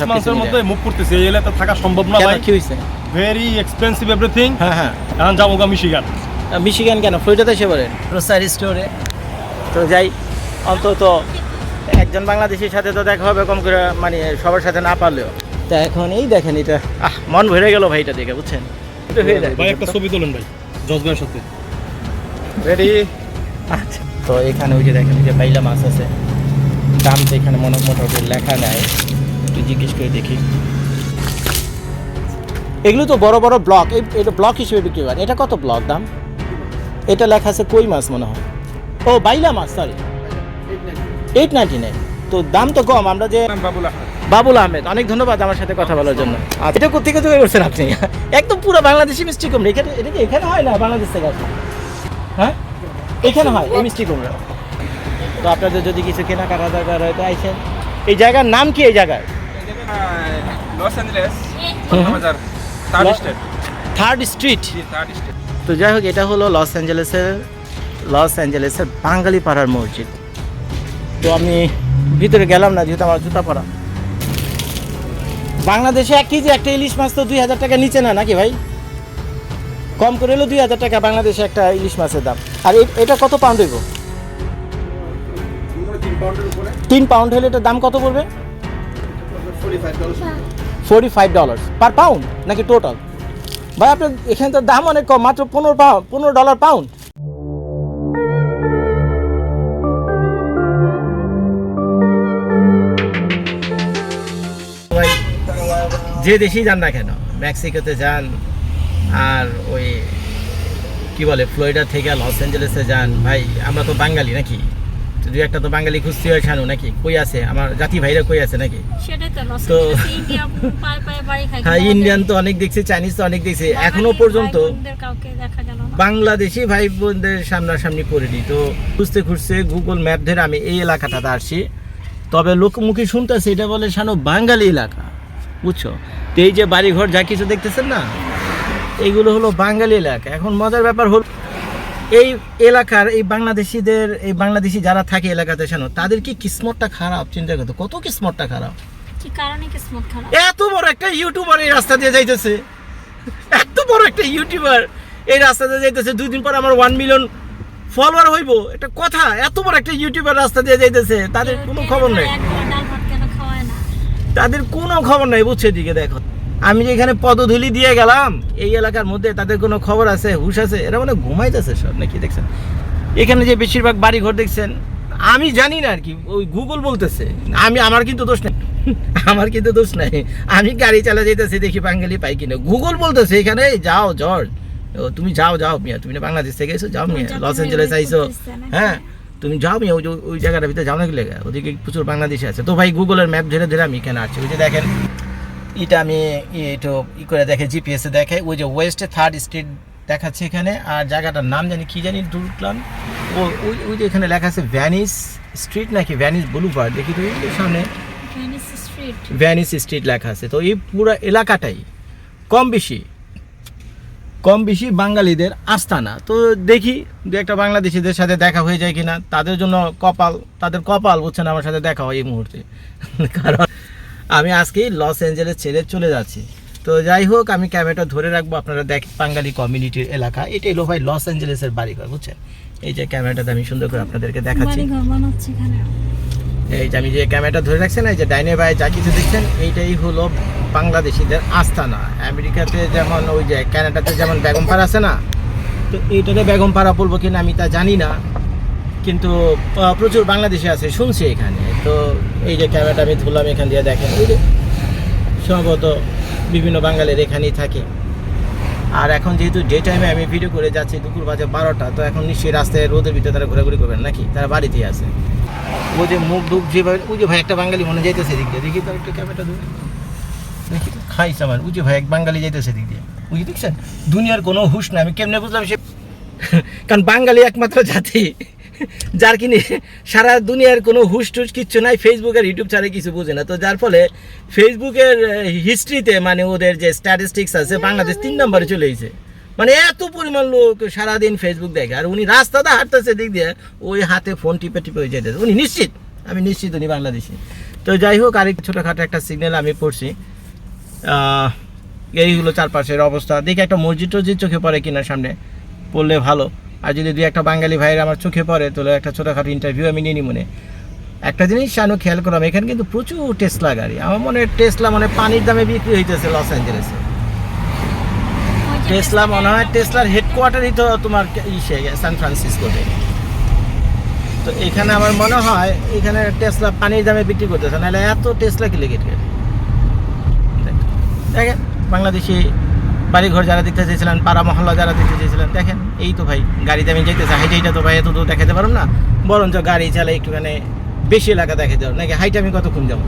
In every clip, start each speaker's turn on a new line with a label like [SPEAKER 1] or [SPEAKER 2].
[SPEAKER 1] মধ্যে
[SPEAKER 2] মান্থসের
[SPEAKER 1] মিলে।
[SPEAKER 2] মধ্যে মুভ করতেছে এই এলাকা থাকা সম্ভব না ভাই।
[SPEAKER 1] কি হয়েছে?
[SPEAKER 2] ভেরি এক্সপেন্সিভ এভরিথিং
[SPEAKER 1] হ্যাঁ হ্যাঁ।
[SPEAKER 2] এখন যাব গা মিশিগান
[SPEAKER 1] মিশিগান কেন? ফ্লোরিডাতে এসে পড়ে। গ্রোসারি স্টোরে তো যাই অন্তত একজন বাংলাদেশির সাথে তো দেখা হবে কম করে মানে সবার সাথে না পারলেও। তা এখন এই দেখেন এটা। আহ মন ভরে গেল ভাইটা দেখে বুঝছেন? এটা হয়ে
[SPEAKER 2] ভাই একটা ছবি তোলেন ভাই জজবের সাথে।
[SPEAKER 1] রেডি আচ্ছা তো এখানে ওই যে দেখেন যে বাইলা মাছ আছে। দাম তো এখানে মনে মোটামুটি লেখা নেয় জিজ্ঞেস করে দেখি। এগুলো তো বড় বড় ব্লক এটা ব্লক হিসেবে বিক্রি করেন এটা কত ব্লক দাম? এটা লেখা আছে কই মাছ মনে হয়? ও বাইলা মাছ সরি এইট নাইনটি নাইন তো দাম তো কম আমরা যে বাবুল আহমেদ। অনেক ধন্যবাদ আমার সাথে কথা বলার জন্য। আর এটা কোথেকে থেকে করছেন আপনি? একদম পুরো বাংলাদেশি মিষ্টি কুমড়া। এখানে এটা কি এখানে হয় না বাংলাদেশ থেকে আসে? হ্যাঁ? এখানে হয় এই মিষ্টি কুমড়া। তো আপনাদের যদি কিছু কেনাকাটা দরকার হয় তো আইসেন। এই জায়গার নাম কি এই জায়গায়
[SPEAKER 3] লস অ্যাঞ্জেলেস বাজার থার্ড
[SPEAKER 1] স্ট্রিট
[SPEAKER 3] থার্ড স্টেট
[SPEAKER 1] তো যাই হোক এটা হলো লস অ্যাঞ্জেলেসের লস অ্যাঞ্জেলেসের বাঙালি পাড়ার মসজিদ। তো আমি ভিতরে গেলাম না যেহেতু আমার জুতা পরা। বাংলাদেশে এক কেজি একটা ইলিশ মাছ তো দুই হাজার টাকা নিচে না নাকি ভাই? কম করে হলো দুই হাজার টাকা বাংলাদেশে একটা ইলিশ মাছের দাম। আর এটা কত পাউন্ড হইব? তিন পাউন্ড হলে এটার দাম কত পড়বে? Forty five dollar per pound নাকি টোটাল ভাই, আপনার এখানে তো দাম অনেক কম, মাত্র পনেরো পাউন্ড পনেরো ডলার পাউন্ড যে দেশেই যান না কেন, মেক্সিকোতে যান, আর ওই, কি বলে, ফ্লোরিডা থেকে লস অ্যাঞ্জেলেসে যান, ভাই, আমরা তো বাঙালি নাকি? দুই একটা তো বাঙালি খুঁজতে হয় শানু নাকি? কই আছে? আমার জাতি ভাইরা কই আছে নাকি?
[SPEAKER 4] তো
[SPEAKER 1] হ্যাঁ ইন্ডিয়ান তো অনেক দেখছি চাইনিজ তো অনেক দেখছি। এখনও পর্যন্ত বাংলাদেশি ভাই বোনদের সামনাসামনি করিনি তো খুঁজতে খুঁজতে গুগল ম্যাপ ধরে আমি এই এলাকাটাতে আসছি। তবে লোকমুখী শুনতেছে এটা বলে শানো বাঙালি এলাকা। বুঝছ? তো এই যে বাড়িঘর যা কিছু দেখতেছেন না এইগুলো হলো বাঙালি এলাকা। এখন মজার ব্যাপার হল এই এলাকার এই বাংলাদেশিদের এই বাংলাদেশি যারা থাকে এলাকাতে শানো তাদের কি কিসমতটা খারাপ? চিন্তা করতো কত কিসমতটা খারাপ?
[SPEAKER 4] কি কারণে কিসমত খারাপ?
[SPEAKER 1] এত বড় একটা ইউটিউবার এই রাস্তা দিয়ে যাইতেছে। এত বড় একটা ইউটিউবার এই রাস্তা দিয়ে যাইতেছে দুই দিন পর আমার ওয়ান মিলিয়ন ফলোয়ার হইব। একটা কথা এত বড় একটা ইউটিউবার রাস্তা দিয়ে যাইতেছে তাদের কোনো খবর নেই। তাদের কোনো খবর নাই বুঝছে দিকে দেখো। আমি যে এখানে পদধূলি দিয়ে গেলাম এই এলাকার মধ্যে তাদের কোনো খবর আছে হুশ আছে? এরা মানে ঘুমাইতেছে সব নাকি দেখছেন? এখানে যে বেশিরভাগ বাড়ি ঘর দেখছেন আমি জানি না আর কি ওই গুগল বলতেছে। আমি আমার কিন্তু দোষ নেই। আমার কিন্তু দোষ নাই। আমি গাড়ি চালা যেতেছি দেখি বাঙালি পাই কিনা। গুগল বলতেছে এখানে যাও জর্জ ও, তুমি যাও যাও মিয়া তুমি বাংলাদেশ থেকে এসো যাও মিয়া লস অ্যাঞ্জেলেস আইসো। হ্যাঁ তুমি যাও মিয়া ওই ওই জায়গাটার ভিতরে যাও নাকি লেগে? ওদিকে প্রচুর বাংলাদেশে আছে। তো ভাই গুগলের ম্যাপ ধরে ধরে আমি এখানে আসছি। ওই যে দেখেন এটা আমি একটু ই করে দেখে জিপিএসে দেখে। ওই যে ওয়েস্টে থার্ড স্ট্রিট দেখাচ্ছে এখানে আর জায়গাটার নাম জানি কি জানি ঢুকলাম ও ওই ওই যে এখানে লেখা আছে ভ্যানিস স্ট্রিট নাকি ভ্যানিস বুলুভার দেখি তো এই সামনে।
[SPEAKER 4] স্ট্রিট
[SPEAKER 1] ভ্যানিস স্ট্রিট লেখা আছে। তো এই পুরো এলাকাটাই কম বেশি কম বেশি বাঙালিদের আস্তানা। তো দেখি দু একটা বাংলাদেশিদের সাথে দেখা হয়ে যায় কিনা তাদের জন্য কপাল তাদের কপাল বুঝছেন আমার সাথে দেখা হয় এই মুহূর্তে। কারণ আমি আজকেই লস অ্যাঞ্জেলেস ছেড়ে চলে যাচ্ছি। তো যাই হোক আমি ক্যামেরাটা ধরে রাখব আপনারা দেখ বাঙালি কমিউনিটির এলাকা। এটা এলো ভাই লস অ্যাঞ্জেলেসের বাড়িঘর বুঝছেন? এই যে ক্যামেরাটাতে আমি সুন্দর করে আপনাদেরকে দেখাচ্ছি। এই যে আমি যে ক্যামেরাটা ধরে রাখছেন এই যে ডাইনে বাই যা কিছু দেখছেন এইটাই হলো বাংলাদেশিদের আস্তানা। আমেরিকাতে যেমন ওই যে ক্যানাডাতে যেমন বেগমপাড়া আছে না তো এইটাতে বেগমপাড়া বলব কিনা আমি তা জানি না। কিন্তু প্রচুর বাংলাদেশি আছে, শুনছি এখানে। তো এই যে ক্যামেরাটা আমি ধরলাম এখান দিয়ে দেখেন সম্ভবত বিভিন্ন বাঙালির এখানেই থাকে। আর এখন যেহেতু ডে টাইমে আমি ভিডিও করে যাচ্ছি, দুপুর বাজে বারোটা, তো এখন নিশ্চয়ই রাস্তায় রোদের ভিতরে তারা ঘোরাঘুরি করবেন নাকি? তারা বাড়িতেই আছে। ও যে মুখ ঢুক যেভাবে, ওই যে ভাই একটা বাঙালি মনে যাইতেছে দিক দিয়ে। দেখি তার একটা ক্যামেরাটা ধরে। দেখি আমার। ওই যে ভাই এক বাঙালি যাইতেছে দিক দিয়ে। ওই দেখছেন? দুনিয়ার কোনো হুশ না আমি কেমনে বুঝলাম সে কারণ বাঙালি একমাত্র জাতি। যার কিনে সারা দুনিয়ার কোনো হুশ টুস কিচ্ছু নাই ফেসবুক আর ইউটিউব ছাড়া কিছু বোঝে না। তো যার ফলে ফেসবুকের হিস্ট্রিতে মানে ওদের যে স্ট্যাটিস্টিক্স আছে, বাংলাদেশ তিন নম্বরে চলে গেছে মানে এত পরিমাণ লোক সারাদিন ফেসবুক দেখে, আর উনি রাস্তাতে হাঁটতেছে দিক দিয়ে, ওই হাতে ফোন টিপে টিপে হয়ে যেতেছে। উনি নিশ্চিত, আমি নিশ্চিত উনি বাংলাদেশি। তো যাই হোক, আরেক ছোটোখাটো একটা সিগন্যাল আমি পড়ছি। এইগুলো চারপাশের অবস্থা। দেখি একটা মসজিদ টসজিদ চোখে পড়ে কিনা সামনে, পড়লে ভালো। আর যদি দুই একটা বাঙালি ভাইয়ের আমার চোখে পড়ে তাহলে একটা ছোটোখাটো ইন্টারভিউ আমি নিয়ে নিই মনে একটা জিনিস শানু খেয়াল করলাম এখানে কিন্তু প্রচুর টেসলা গাড়ি। আমার মনে হয় টেসলা মানে পানির দামে বিক্রি হইতেছে লস অ্যাঞ্জেলেসে টেসলা মনে হয় টেসলার হেডকোয়ার্টারই তো তোমার ইসে সান ফ্রান্সিসকোতে তো এখানে আমার মনে হয় এখানে টেসলা পানির দামে বিক্রি করতেছে নাহলে এত টেসলা কি লেগে গেছে দেখেন বাংলাদেশি বাড়িঘর যারা দেখতে চেয়েছিলেন, পাড়া মহল্লা যারা দেখতে চেয়েছিলেন, দেখেন, এই তো ভাই, গাড়িতে আমি যেতেছি হাইটে এইটা তো ভাই এত দেখাতে পারব না, বরঞ্চ গাড়ি চালাই একটুখানি বেশি এলাকা দেখাতে পারব নাকি হাইটে আমি কতক্ষণ যাব?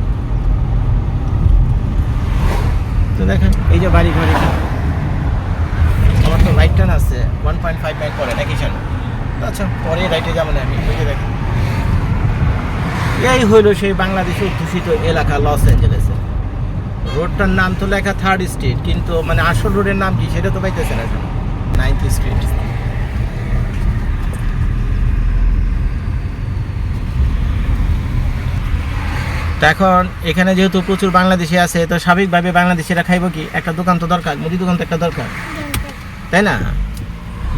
[SPEAKER 1] তো দেখেন, এই যে বাড়ি ঘর আমার তো রাইট টার্ন আছে ওয়ান পয়েন্ট ফাইভ মাইল পরে, নাকি শোনো আচ্ছা পরে রাইটে যাব না আমি বুঝে দেখি এই হইল সেই বাংলাদেশের দূষিত এলাকা লস অ্যাঞ্জেলেসে রোডটার নাম তো লেখা থার্ড স্ট্রিট কিন্তু মানে আসল রোডের নাম কি সেটা তো পাইতেছে না নাইনথ স্ট্রিট এখন এখানে যেহেতু প্রচুর বাংলাদেশি আছে, তো স্বাভাবিকভাবে বাংলাদেশিরা খাইব কি? একটা দোকান তো দরকার, মুদি দোকান তো একটা দরকার। তাই না?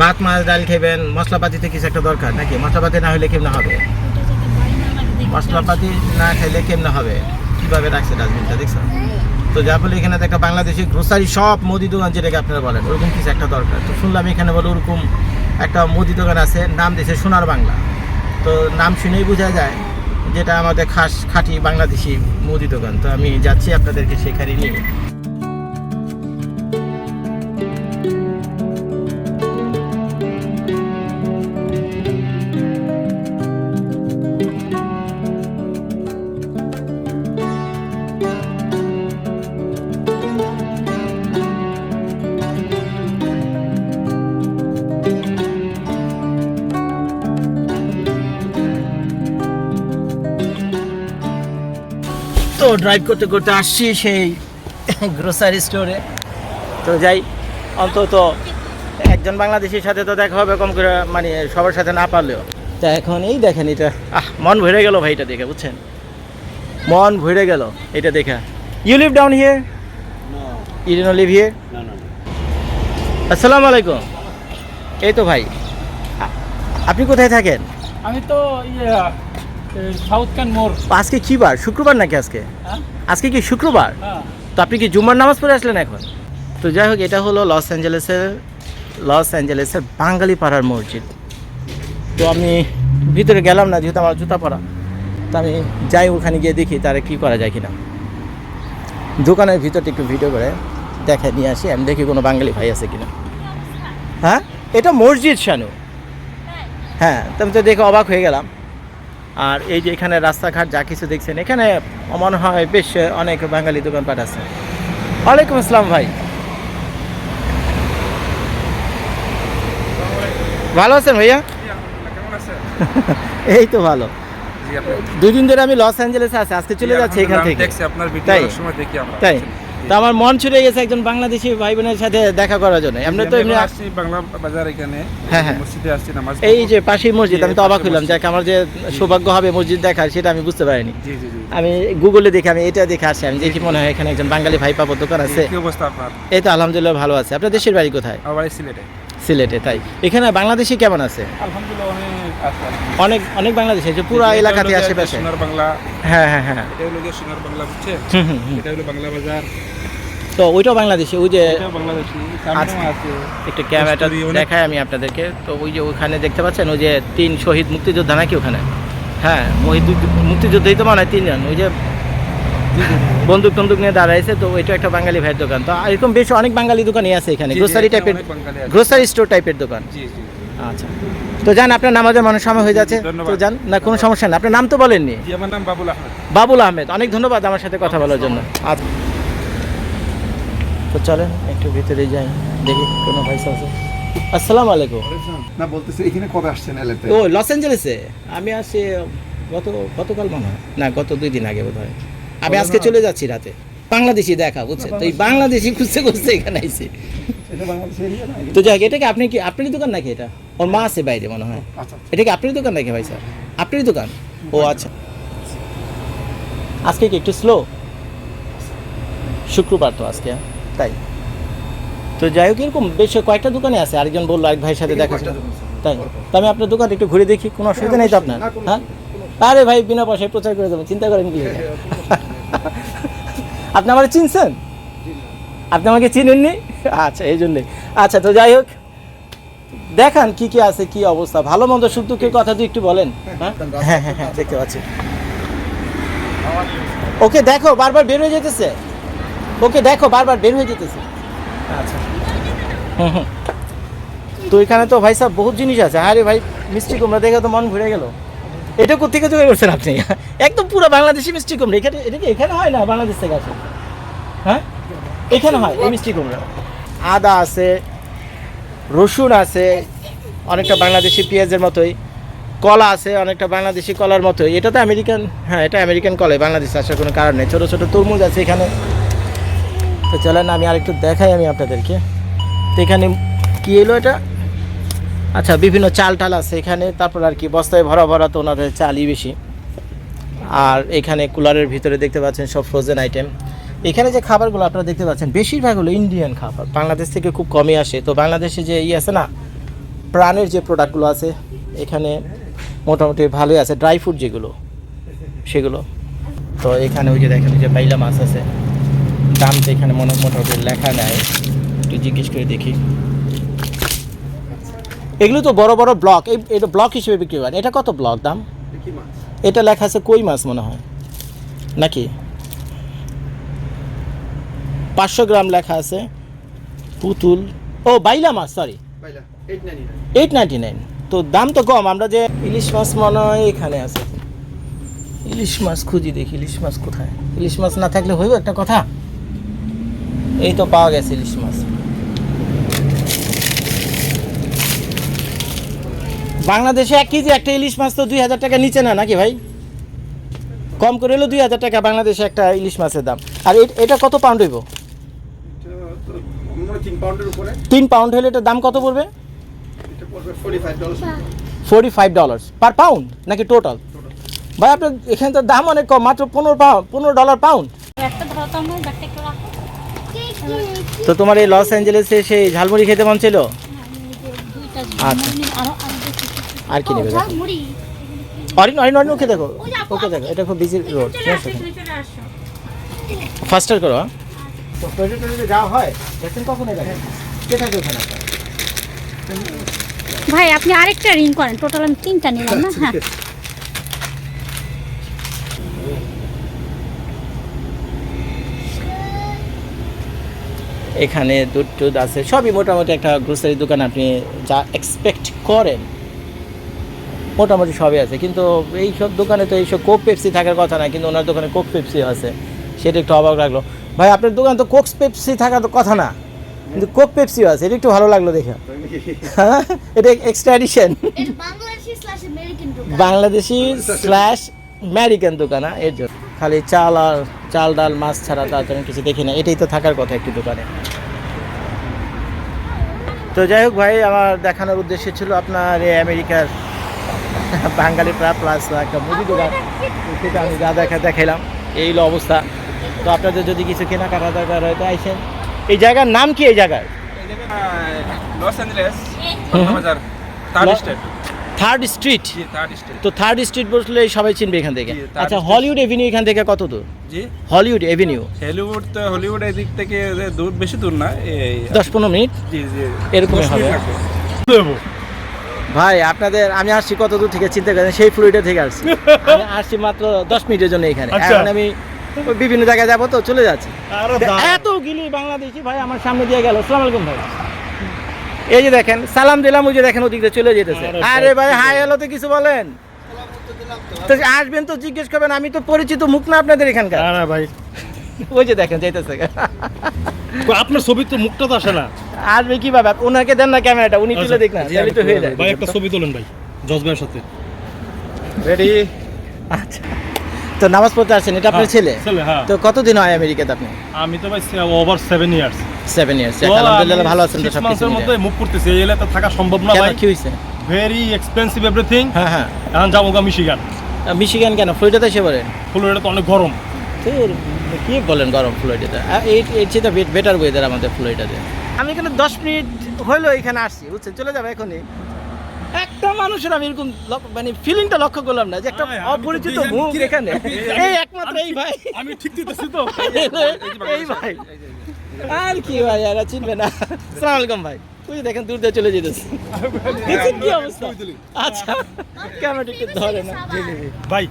[SPEAKER 1] ভাত, মাছ, ডাল খাইবেন, মশলাপাতিতে কিছু একটা দরকার নাকি? মশলাপাতি না হলে কেমন হবে? মশলাপাতি না খাইলে কেমন হবে? কীভাবে রাখছে ডাস্টবিনটা, দেখছ? তো যার ফলে এখানে একটা বাংলাদেশি গ্রোসারি সব মুদি দোকান যেটাকে আপনারা বলেন, ওরকম কিছু একটা দরকার। তো শুনলাম এখানে বলে ওরকম একটা মুদি দোকান আছে, নাম দিয়েছে সোনার বাংলা। তো নাম শুনেই বোঝা যায় যেটা আমাদের খাস খাঁটি বাংলাদেশি মুদি দোকান। তো আমি যাচ্ছি আপনাদেরকে সেখানে নিয়ে। ড্রাইভ করতে করতে আসছি সেই গ্রোসারি স্টোরে তো যাই অন্তত একজন বাংলাদেশির সাথে তো দেখা হবে কম করে মানে সবার সাথে না পারলেও। তা এখন এই দেখেন এটা। আহ মন ভরে গেল ভাই এটা দেখে বুঝছেন? মন ভরে গেল এটা দেখে। You live down here you live here আসসালামু আলাইকুম। এই তো ভাই। আপনি কোথায় থাকেন?
[SPEAKER 5] আমি তো ইয়ে সাউথ ক্যান মোর
[SPEAKER 1] আজকে কি বার? শুক্রবার নাকি আজকে?
[SPEAKER 5] হ্যাঁ।
[SPEAKER 1] আজকে কি শুক্রবার?
[SPEAKER 5] হ্যাঁ।
[SPEAKER 1] তো আপনি কি জুম্মার নামাজ পড়ে আসলেন এখন? তো যাই হোক এটা হলো লস অ্যাঞ্জেলেসের লস অ্যাঞ্জেলেসের বাঙালি পাড়ার মসজিদ। তো আমি ভিতরে গেলাম না যেহেতু আমার জুতা পরা। তো আমি যাই ওখানে গিয়ে দেখি তারা কি করা যায় কিনা। দোকানের ভিতরটা একটু ভিডিও করে দেখে নিয়ে আসি আমি দেখি কোনো বাঙালি ভাই আছে কিনা। হ্যাঁ? এটা মসজিদ শানু। হ্যাঁ তো আমি তো দেখে অবাক হয়ে গেলাম। আর এই যে এখানে রাস্তাঘাট যা কিছু দেখছেন এখানে মনে হয় বেশ অনেক বাঙালি দোকানপাট আছে। ওয়ালাইকুম আসসালাম ভাই। ভালো আছেন ভাইয়া? এই তো ভালো। দুই দিন ধরে আমি লস অ্যাঞ্জেলেসে আছি আজকে চলে যাচ্ছি এখান থেকে। তাই? তাই? তো আমার মন ছুটে গেছে একজন বাংলাদেশি ভাই বোনের সাথে দেখা করার জন্য। এমনি তো এমনি
[SPEAKER 3] আসছি বাংলা বাজার এখানে
[SPEAKER 1] হ্যাঁ, হ্যাঁ।
[SPEAKER 3] মসজিদে আসছি নামাজ
[SPEAKER 1] এই যে পাশেই মসজিদ আমি তো অবাক হইলাম
[SPEAKER 3] যে
[SPEAKER 1] যাক আমার যে সৌভাগ্য হবে মসজিদ দেখার সেটা আমি বুঝতে পারিনি।
[SPEAKER 3] জি জি জি।
[SPEAKER 1] আমি গুগলে দেখে আমি এটা দেখে আসছি আমি দেখি মনে হয় এখানে একজন বাঙালি ভাই পাবো দোকান আছে।
[SPEAKER 3] কি অবস্থা আপনার?
[SPEAKER 1] এই তো আলহামদুলিল্লাহ ভালো আছে। আপনার দেশের বাড়ি কোথায়?
[SPEAKER 3] আমার সিলেটে।
[SPEAKER 1] সিলেটে তাই। এখানে বাংলাদেশি কেমন আছে?
[SPEAKER 3] আলহামদুলিল্লাহ অনেক।
[SPEAKER 1] অনেক বাংলাদেশি আছে পুরো এলাকাতে আশেপাশে।
[SPEAKER 3] সোনার বাংলা।
[SPEAKER 1] হ্যাঁ হ্যাঁ হ্যাঁ।
[SPEAKER 3] এটা হলো সোনার বাংলা
[SPEAKER 1] হুম।
[SPEAKER 3] এটা হলো বাংলা বাজার।
[SPEAKER 1] তো ওইটাও বাংলাদেশি ওই যে
[SPEAKER 3] আছে।
[SPEAKER 1] একটু ক্যামেরাটা দেখায় আমি আপনাদেরকে। তো ওই যে ওখানে দেখতে পাচ্ছেন ওই যে তিন শহীদ মুক্তিযোদ্ধা নাকি ওখানে? হ্যাঁ মুক্তিযোদ্ধাই তো মনে তিনজন ওই যে বন্দুক টন্দুক নিয়ে দাঁড়াইছে তো ওইটা একটা বাঙালি ভাইয়ের দোকান। তো এরকম বেশ অনেক বাঙালি দোকানই আছে এখানে গ্রোসারি টাইপের। গ্রোসারি স্টোর টাইপের দোকান।
[SPEAKER 3] জি জি
[SPEAKER 1] আচ্ছা। তো যান আপনার নামাজের মানুষ সময় হয়ে যাচ্ছে। তো। যান না কোনো সমস্যা না আপনার নাম তো বলেননি?
[SPEAKER 3] আমার নাম বাবুল আহমেদ।
[SPEAKER 1] বাবুল আহমেদ। অনেক ধন্যবাদ আমার সাথে কথা বলার জন্য। আচ্ছা। তো চলেন একটু ভিতরে যাই দেখি কোনো ভাই আছে। আসসালামু আলাইকুম।
[SPEAKER 6] না বলতেছি এখানে কবে আসছেন এলেতে?
[SPEAKER 1] ও লস অ্যাঞ্জেলেসে? আমি আসছি গত গতকাল মনে হয়। না গত দুই দিন আগে বোধ হয় আমি আজকে চলে যাচ্ছি রাতে। বাংলাদেশি দেখা বুঝছেন? তো এই বাংলাদেশি। খুঁজতে খুঁজতে এখানে আইছি। তো যাক এটা কি আপনি কি আপনারই দোকান নাকি এটা? ওর মা আছে বাইরে মনে হয়।
[SPEAKER 6] আচ্ছা।
[SPEAKER 1] এটা কি আপনারই দোকান নাকি ভাই স্যার আপনারই দোকান? ও আচ্ছা। আজকে কি একটু স্লো শুক্রবার তো আজকে তাই। তো যাই হোক এরকম বেশ কয়েকটা দোকানে আছে। আরেকজন বলল আরেক ভাইয়ের সাথে দেখা। তাই। তো আমি আপনার দোকান একটু ঘুরে দেখি কোনো অসুবিধা নেই তো আপনার? হ্যাঁ? আরে ভাই বিনা পয়সায় প্রচার করে দেবো। চিন্তা করেন কি? আপনি আমার চিনছেন? আপনি আমাকে চিনেননি? আচ্ছা এই জন্যে আচ্ছা তো যাই হোক, দেখান কি কি আছে, কি অবস্থা? ভালো মন্দ সুখ দুঃখের কথা একটু বলেন হ্যাঁ? হ্যাঁ হ্যাঁ হ্যাঁ দেখতে পাচ্ছি। ওকে, দেখো, বারবার বের হয়ে যেতেছে। ওকে, দেখো, বারবার বের হয়ে যেতেছে। আচ্ছা। তো এখানে তো ভাই সাহেব বহুত জিনিস আছে। আরে ভাই, মিষ্টি কুমড়া দেখে তো মন ঘুরে গেল। এটা কোথেকে জোগাড় করছেন আপনি? একদম পুরো বাংলাদেশি মিষ্টি কুমড়া। এখানে এটা কি এখানে হয় না বাংলাদেশ থেকে আছে হ্যাঁ? এখানে হয়, এই মিষ্টি কুমড়া। আদা আছে, রসুন আছে, অনেকটা বাংলাদেশি পেঁয়াজের মতোই। কলা আছে, অনেকটা বাংলাদেশি কলার মতোই। এটা তো আমেরিকান হ্যাঁ এটা আমেরিকান কলাই, বাংলাদেশে আসার কোনো কারণ নেই। ছোটো ছোটো তরমুজ আছে এখানে। তো চলেন আমি আরেকটু দেখাই আমি আপনাদেরকে। তো এখানে কী এলো এটা? আচ্ছা বিভিন্ন চাল টাল আছে এখানে, তারপর আর কি, বস্তায় ভরা ভরা তো ওনাদের চালই বেশি। আর এখানে কুলারের ভিতরে দেখতে পাচ্ছেন সব ফ্রোজেন আইটেম এখানে যে খাবারগুলো আপনারা দেখতে পাচ্ছেন, বেশিরভাগ হলো ইন্ডিয়ান খাবার। বাংলাদেশ থেকে খুব কমই আসে। তো বাংলাদেশে যে ই আছে না, প্রাণের যে প্রোডাক্টগুলো আছে, এখানে মোটামুটি ভালোই আছে। ড্রাই ফ্রুট যেগুলো, সেগুলো। তো এখানে ওই যে দেখেন যে বাইলা মাছ আছে। দাম তো এখানে মনে মোটামুটি লেখা নেয় একটু জিজ্ঞেস করে দেখি। এগুলো তো বড় বড় ব্লক এই এটা ব্লক হিসেবে বিক্রি হয়। এটা কত ব্লক দাম? এটা লেখা আছে কই মাছ মনে হয়? নাকি? পাঁচশো গ্রাম লেখা আছে পুতুল। ও বাইলা মাছ সরি এইট নাইনটি নাইন তো দাম তো কম আমরা যে ইলিশ মাছ মনে হয় এখানে আছে। ইলিশ মাছ খুঁজি দেখি ইলিশ মাছ কোথায়? ইলিশ মাছ না থাকলে হইব একটা কথা? এই তো পাওয়া গেছে ইলিশ মাছ। বাংলাদেশে এক কেজি একটা ইলিশ মাছ তো দুই হাজার টাকা নিচে না নাকি ভাই? কম করে হলো দুই হাজার টাকা বাংলাদেশে একটা ইলিশ মাছের দাম। আর এটা কত পাউন্ড হইব?
[SPEAKER 6] তিন
[SPEAKER 1] পাউন্ড হলে এটার দাম কত পড়বে?
[SPEAKER 6] Forty five dollar
[SPEAKER 1] dollars per pound নাকি টোটাল ভাই আপনার এখানে তো দাম অনেক কম মাত্র পনেরো পাউন্ড পনেরো ডলার পাউন্ড
[SPEAKER 4] তো
[SPEAKER 1] তোমার এই লস অ্যাঞ্জেলেসে সেই ঝালমুড়ি খেতে মন ছিল?
[SPEAKER 4] হ্যাঁ,
[SPEAKER 1] আচ্ছা। আরও কি নেবে? অরিন অরিন অরিন ওকে দেখো। ওকে দেখো এটা খুব বিজি রোড ফাস্টার করো হ্যাঁ? যাওয়া হয় দেখেন কখন এটা কে থাকে ওখানে?
[SPEAKER 4] ভাই আপনি আরেকটা রিং করেন। টোটাল আমি তিনটা নিলাম না? হ্যাঁ।
[SPEAKER 1] এখানে দুধ টুধ আছে। সবই মোটামুটি একটা গ্রোসারি দোকান আপনি যা এক্সপেক্ট করেন। মোটামুটি সবই আছে। কিন্তু এই সব দোকানে তো এইসব কোক পেপসি থাকার কথা না কিন্তু ওনার দোকানে কোক পেপসি আছে। সেটা একটু অবাক লাগল। ভাই আপনার দোকান তো কোক পেপসি থাকার তো কথা না। কিন্তু কোক পেপসিও আছে এটা একটু ভালো লাগল দেখে। হ্যাঁ? এটা extra edition
[SPEAKER 4] Bangladeshi slash American
[SPEAKER 1] দোকান। হ্যাঁ, এর জন্য। খালি চাল আর চাল ডাল মাছ ছাড়া তার তেমন কিছু দেখি না। এটাই তো থাকার কথা একটি দোকানে। তো যাই হোক ভাই আমার দেখানোর উদ্দেশ্য ছিল আপনার এই আমেরিকার বাঙালি প্রা প্লাস একটা মুদি দোকান সেটা আমি যা দেখা দেখাইলাম এই হলো অবস্থা। তো আপনাদের যদি কিছু কেনাকাটা দরকার হয় তো আইসেন। এই জায়গার নাম কি এই জায়গার?
[SPEAKER 3] Los Angeles third
[SPEAKER 1] third street তো থার্ড স্ট্রিট বসলে সবাই চিনবে এখান থেকে। আচ্ছা হলিউড এভিনিউ এখান থেকে কত দূর?
[SPEAKER 3] জি।
[SPEAKER 1] হলিউড এভিনিউ
[SPEAKER 3] হলিউড তো হলিউড এদিক থেকে দূর বেশি দূর না এই
[SPEAKER 1] দশ পনেরো মিনিট?
[SPEAKER 3] জি জি।
[SPEAKER 1] এরকমই
[SPEAKER 3] দশ
[SPEAKER 1] হবে। ভাই আপনাদের আমি আসছি কত দূর থেকে চিন্তা করেন সেই ফ্লুইডা থেকে আসছি। আমি আসছি মাত্র দশ মিনিটের জন্য এখানে।
[SPEAKER 2] আচ্ছা।
[SPEAKER 1] এখন আমি বিভিন্ন জায়গায় যাব তো চলে যাচ্ছি। এত গিলি বাংলাদেশি ভাই আমার সামনে দিয়ে গেল। সালাম আলাইকুম ভাই। এই যে দেখেন সালাম দিলাম ওই যে দেখেন ওদিক দিয়ে চলে যেতেছে।
[SPEAKER 2] আরে
[SPEAKER 1] ভাই হাই হ্যালো তো কিছু বলেন? তো আসবেন তো জিজ্ঞেস করবেন আমি তো পরিচিত মুখ না আপনাদের এখানকার।
[SPEAKER 2] না ভাই
[SPEAKER 1] ওই যে দেখেন যাইতেছে।
[SPEAKER 2] আপনার ছবি তো মুখটা তো আসে না।
[SPEAKER 1] আসবে কীভাবে ওনাকে দেন না ক্যামেরাটা উনি তুলে দেখ না তাহলে তো হয়ে যায়।
[SPEAKER 2] ভাই একটা ছবি তোলেন ভাই জজ ভাইয়ের সাথে।
[SPEAKER 3] রেডি
[SPEAKER 1] আচ্ছা। তো নামাজ পড়তে আসছেন এটা আপনার
[SPEAKER 2] হ্যাঁ,
[SPEAKER 1] ছেলে?
[SPEAKER 2] হ্যাঁ।
[SPEAKER 1] তো কতদিন হয় আমেরিকাতে আপনি?
[SPEAKER 2] আমি তো ভাই over seven years
[SPEAKER 1] seven years আলহামদুলিল্লাহ ভালো আছেন তো সব
[SPEAKER 2] মাসের মধ্যে মুভ করতেছি এই এলাকা থাকা সম্ভব না ভাই।
[SPEAKER 1] কি হয়েছে?
[SPEAKER 2] ভেরি এক্সপেন্সিভ এভরিথিং
[SPEAKER 1] হ্যাঁ হ্যাঁ।
[SPEAKER 2] এখন যাব মিশিগান।
[SPEAKER 1] মিশিগান কেন? ফ্লোরিডাতে এসে পড়েন
[SPEAKER 2] ফ্লোরিডা তো অনেক গরম।
[SPEAKER 1] কি বলেন গরম ফ্লোরিডাতে এই এর চেয়ে বেটার ওয়েদার আমাদের ফ্লোরিডাতে আমি এখানে দশ মিনিট হলো এখানে আসছি বুঝছেন? চলে যাবে এখনই। একটা মানুষের আমি এরকম লক্ষ্য- মানে ফিলিংটা লক্ষ্য করলাম না যে একটা অপরিচিত মুখ এখানে। এই একমাত্র এই ভাই।
[SPEAKER 2] আমি ঠিক দিতেছি তো।
[SPEAKER 1] এই ভাই আর কি ভাই আর চিনবে না। সালাম আলাইকুম ভাই। তুই দেখেন দূর দিয়ে চলে যেতেছে। দেখছেন কি অবস্থা? আচ্ছা ক্যামেরা ধরে না।
[SPEAKER 2] ভাই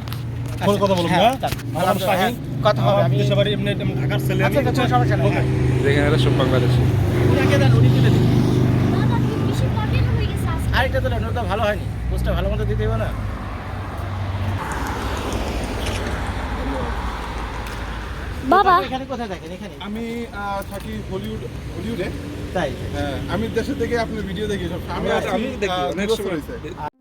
[SPEAKER 2] ফোন কথা বলুন
[SPEAKER 1] হ্যাঁ,
[SPEAKER 2] হ্যাঁ? আমার শাহিন।
[SPEAKER 1] কথা হবে আমি
[SPEAKER 2] দেশের এমনি ঢাকার ছেলে আমি
[SPEAKER 1] আচ্ছা, আচ্ছা, সমস্যা নেই, হ্যাঁ।
[SPEAKER 3] দেখেন এটা সব বাংলাদেশি।
[SPEAKER 1] উনাকে দেন, উনি তুলে দিন।
[SPEAKER 4] হয়ে
[SPEAKER 1] আরেকটা তো ওটা ভালো হয়নি। পোস্টটা ভালো মতো দিতে হবে না।
[SPEAKER 4] বাবা।
[SPEAKER 1] এখানে কোথায় থাকেন এখানে।
[SPEAKER 6] আমি থাকি হলিউড হলিউডে।
[SPEAKER 1] তাই?
[SPEAKER 6] হ্যাঁ আমি দেশে থেকে আপনার ভিডিও দেখি সব। আমি
[SPEAKER 3] আমি দেখি
[SPEAKER 6] আহ,